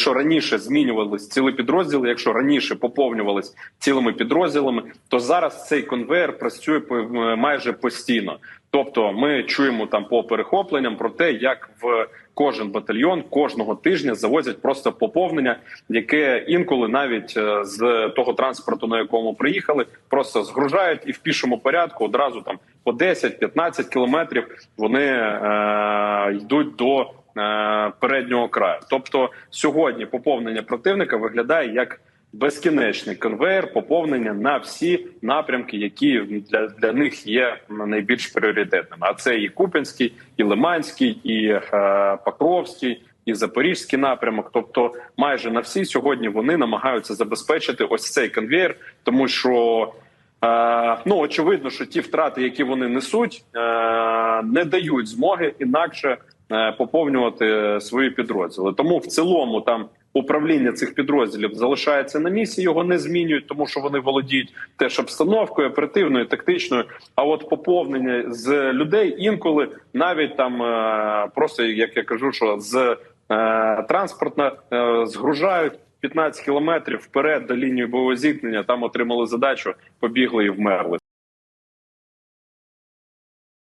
якщо раніше змінювались ціли підрозділи, якщо раніше поповнювались цілими підрозділами, то зараз цей конвейер працює е, майже постійно. Тобто, ми чуємо там по перехопленням про те, як в кожен батальйон кожного тижня завозять просто поповнення, яке інколи навіть е, з того транспорту, на якому приїхали, просто згружають і в пішому порядку одразу там по 10-15 кілометрів вони е, йдуть до переднього краю. Тобто сьогодні поповнення противника виглядає як безкінечний конвейер поповнення на всі напрямки, які для, для них є найбільш пріоритетними. А це і Куп'янський, і Лиманський, і е, Покровський. І Запорізький напрямок, тобто майже на всі сьогодні вони намагаються забезпечити ось цей конвейер, тому що е, ну очевидно, що ті втрати, які вони несуть, е, не дають змоги інакше е, поповнювати свої підрозділи. Тому в цілому там управління цих підрозділів залишається на місці, його не змінюють, тому що вони володіють теж обстановкою оперативною, тактичною. А от поповнення з людей інколи навіть там е, просто як я кажу, що з е, транспортна е, згружають. 15 кілометрів вперед до лінії бойового зіткнення там отримали задачу, побігли і вмерли.